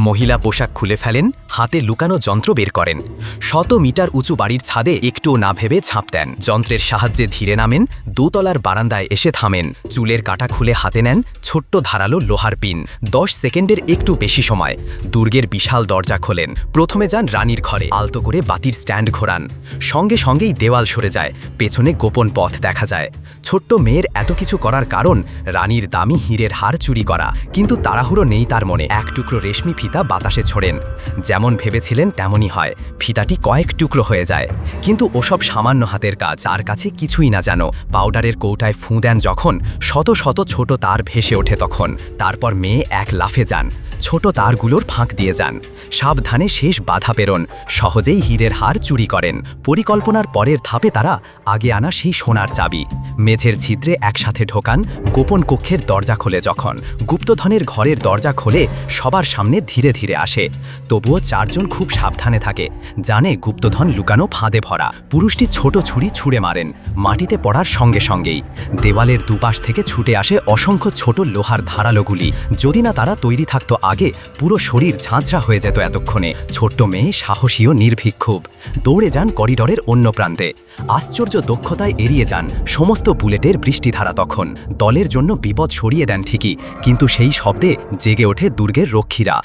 মহিলা পোশাক খুলে ফেলেন, হাতে লুকানো যন্ত্র বের করেন। শত মিটার উঁচু বাড়ির ছাদে একটুও না ভেবে ঝাঁপ দেন। যন্ত্রের সাহায্যে ধীরে নামেন, দোতলার বারান্দায় এসে থামেন। চুলের কাটা খুলে হাতে নেন, ছোট্ট ধারালো লোহার পিন। দশ সেকেন্ডের একটু বেশি সময়। দুর্গের বিশাল দরজা খোলেন। প্রথমে যান রানীর ঘরে। আলতো করে বাতির স্ট্যান্ড ঘোরান। সঙ্গে সঙ্গেই দেওয়াল সরে যায়। পেছনে গোপন পথ দেখা যায়। ছোট্ট মেয়ের এত কিছু করার কারণ, রানীর দামি হীরের হার চুরি করা। কিন্তু তাড়াহুড়ো নেই তার মনে। এক টুকরো রেশমি ফিতা বাতাসে ছোড়েন। যেমন ভেবেছিলেন তেমনই হয়। ফিতাটি কয়েক টুকরো হয়ে যায়। কিন্তু ওসব সামান্য হাতের কাজ আর কাছে কিছুই না জানো। পাউডারের কৌটায় ফুঁ দেন যখন শত শত ছোট তার ভেসে ওঠে তখন। তারপর মেয়ে এক লাফে যান। ছোট তারগুলোর ফাঁক দিয়ে যান। সাবধানে শেষ বাধা পেরন। সহজেই হীরের হার চুরি করেন। পরিকল্পনার পরের ধাপে তারা আগে আনা সেই সোনার চাবি। মেঝের ছিদ্রে একসাথে ঢোকান। গোপন কক্ষের দরজা খোলে যখন। গুপ্তধনের ঘরের দরজা খোলে সবার সামনে ধীরে ধীরে ধীরে আসে। তবুও চারজন খুব সাবধানে থাকে। জানে গুপ্তধন লুকানো ফাঁদে ভরা। পুরুষটি ছোট ছুরি ছুঁড়ে মারেন। মাটিতে পড়ার সঙ্গে সঙ্গেই। দেওয়ালের দুপাশ থেকে ছুটে আসে অসংখ্য ছোট লোহার ধারালোগুলি যদি না তারা তৈরি থাকতো আগে, পুরো শরীর ঝাঁঝরা হয়ে যেত এতক্ষণে। ছোট্ট মেয়ে, সাহসী ও নির্ভীক খুব। দৌড়ে যান করিডরের অন্য প্রান্তে। আশ্চর্য দক্ষতায় এড়িয়ে যান। সমস্ত বুলেটের বৃষ্টিধারা তখন। দলের জন্য বিপদ সরিয়ে দেন ঠিকই। কিন্তু সেই শব্দে জেগে ওঠে দুর্গের রক্ষীরা।